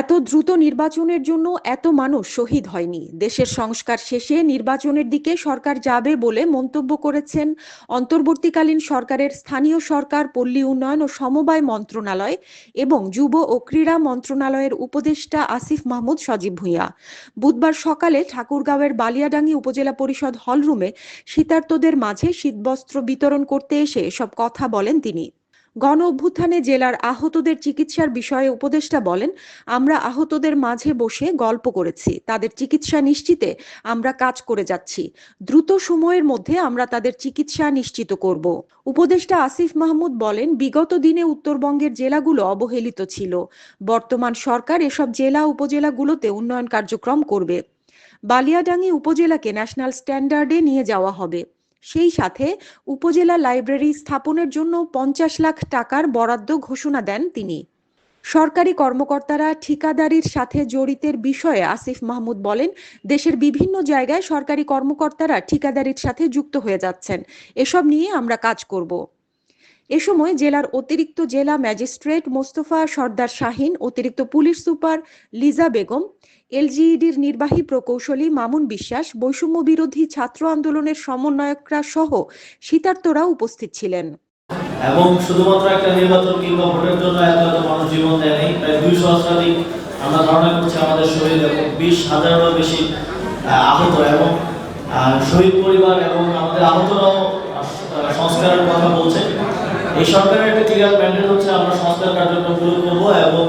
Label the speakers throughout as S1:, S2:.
S1: এত দ্রুত নির্বাচনের জন্য এত মানুষ শহীদ হয়নি। দেশের সংস্কার শেষে নির্বাচনের দিকে সরকার যাবে বলে মন্তব্য করেছেন অন্তর্বর্তীকালীন সরকারের স্থানীয় সরকার, পল্লী উন্নয়ন ও সমবায় মন্ত্রণালয় এবং যুব ও ক্রীড়া মন্ত্রণালয়ের উপদেষ্টা আসিফ মাহমুদ সজীব ভূঁইয়া। বুধবার সকালে ঠাকুরগাঁওয়ের বালিয়াডাঙ্গি উপজেলা পরিষদ হলরুমে শীতার্তদের মাঝে শীতবস্ত্র বিতরণ করতে এসে এসব কথা বলেন তিনি। গণ অভ্যুত্থানে জেলার আহতদের চিকিৎসার বিষয়ে উপদেষ্টা বলেন, আমরা আহতদের মাঝে বসে গল্প করেছি। তাদের চিকিৎসা নিশ্চিতে আমরা কাজ করে যাচ্ছি। দ্রুত সময়ের মধ্যে আমরা তাদের চিকিৎসা নিশ্চিত করব। উপদেষ্টা আসিফ মাহমুদ বলেন, বিগত দিনে উত্তরবঙ্গের জেলাগুলো অবহেলিত ছিল। বর্তমান সরকার এসব জেলা উপজেলাগুলোতে উন্নয়ন কার্যক্রম করবে। বালিয়াডাঙ্গি উপজেলাকে ন্যাশনাল স্ট্যান্ডার্ডে নিয়ে যাওয়া হবে। সেই সাথে উপজেলা লাইব্রেরি স্থাপনের জন্য পঞ্চাশ লাখ টাকার বরাদ্দ ঘোষণা দেন তিনি। সরকারি কর্মকর্তারা ঠিকাদারির সাথে জড়িতের বিষয়ে আসিফ মাহমুদ বলেন, দেশের বিভিন্ন জায়গায় সরকারি কর্মকর্তারা ঠিকাদারির সাথে যুক্ত হয়ে যাচ্ছেন। এসব নিয়ে আমরা কাজ করব। এ সময় জেলার অতিরিক্ত জেলা ম্যাজিস্ট্রেট মোস্তফা সর্দার শাহিন, অতিরিক্ত পুলিশ সুপার লিজা বেগম, এলজিইডির নির্বাহী প্রকৌশলী মামুন বিশ্বাস, বৈষম্য বিরোধী ছাত্র আন্দোলনের সমন্বয়করা সহ শীতার্তরা উপস্থিত ছিলেন।
S2: এবং শুধুমাত্র একটা নির্বাচন কিংবা ভোটের জন্য এত এত মানুষ জীবন দেয়নি প্রায় দুই সহস্রাধিক আমরা ধারণা করছি আমাদের শহীদ এবং বিশ হাজারেরও বেশি আহত এবং শহীদ পরিবার এবং আমাদের আহতরাও সংস্কারের কথা বলছে। এই সরকারের একটা ক্লিয়ার ম্যান্ডেট হচ্ছে আমরা সংস্কার কার্যক্রমগুলো করব এবং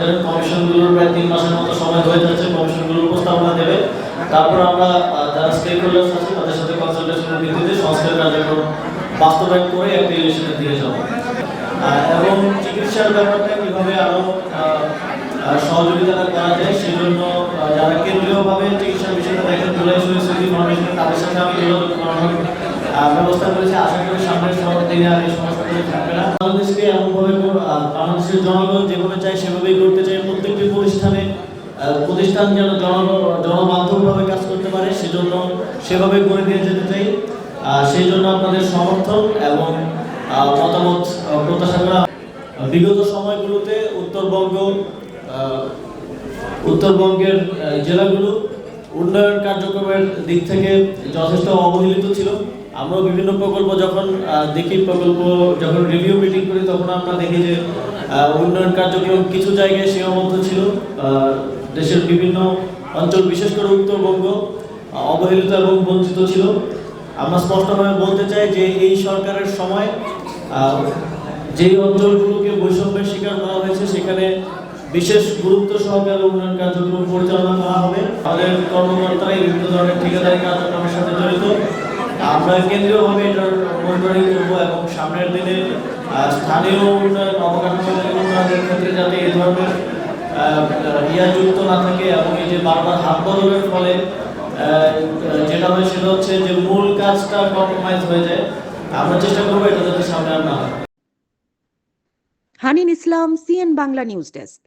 S2: জানেন কমিশনগুলোর প্রায় তিন মাসের মতো সময় হয়ে যাচ্ছে কমিশনগুলো উপস্থাপনা দেবে। তারপর আমরা যারা স্টেক হোল্ডার্স আছে তাদের সাথে কনসালটেশনের ভিত্তিতে সংস্কার কার্যক্রম বাস্তবায়ন করে একটা ইলেকশনে দিয়ে যাব। এবং চিকিৎসার ব্যাপারটা কীভাবে আরও আহ, আহ, সহযোগিতা করা যায় সেজন্য যারা কেন্দ্রীয়ভাবে চিকিৎসার বিষয়টা দেখেন জুলাই স্মৃতি ফাউন্ডেশন তাদের সাথে আমি যোগাযোগ ব্যবস্থা করেছি। আশা করি সামনের সব দিনে আর এই বাংলাদেশকে এমনভাবে বাংলাদেশের জনগণ যেভাবে চায় সেভাবেই করতে চাই প্রত্যেকটি প্রতিষ্ঠানে প্রতিষ্ঠান যেন জন জনবান্ধবভাবে কাজ করতে পারে, সেজন্য সেভাবে করে দিয়ে যেতে চাই। সেই জন্য আপনাদের সমর্থন এবং মতামত প্রত্যাশা করা। বিগত সময়গুলোতে উত্তরবঙ্গ উত্তরবঙ্গের জেলাগুলো উন্নয়ন কার্যক্রমের দিক থেকে যথেষ্ট অবহেলিত ছিল। আমরা বিভিন্ন প্রকল্প যখন দেখি, প্রকল্প যখন রিভিউ মিটিং করি, তখন আমরা দেখি যে উন্নয়ন কার্যক্রম কিছু জায়গায় সীমাবদ্ধ ছিল। দেশের বিভিন্ন অঞ্চল, বিশেষ করে উত্তরবঙ্গ অবহেলিত এবং বঞ্চিত ছিল। আমরা স্পষ্টভাবে বলতে চাই যে, এই সরকারের সময় যেই অঞ্চলগুলোকে বৈষম্যের শিকার করা হয়েছে, সেখানে বিশেষ গুরুত্ব সহকারে উন্নয়ন কার্যক্রম পরিচালনা করা হবে। আমাদের কর্মকর্তারাই বিভিন্ন ধরনের ঠিকাদারি কার্যক্রমের সাথে জড়িত। আমরা কেন্দ্রীয়ভাবে এটার মনিটরিং করব এবং সামনের দিনে স্থানীয় উন্নয়ন, অবকাঠামো উন্নয়নের ক্ষেত্রে যাতে এই ধরনের ইয়া যুক্ত না থাকে এবং এই যে বারবার হাত বদলের ফলে যেটা হয় সেটা হচ্ছে যে মূল কাজটা কম্প্রোমাইজ হয়ে যায়। আমরা চেষ্টা করব এটা যাতে সামনে আর না হয়।
S1: Hanin Islam, CN Bangla news desk.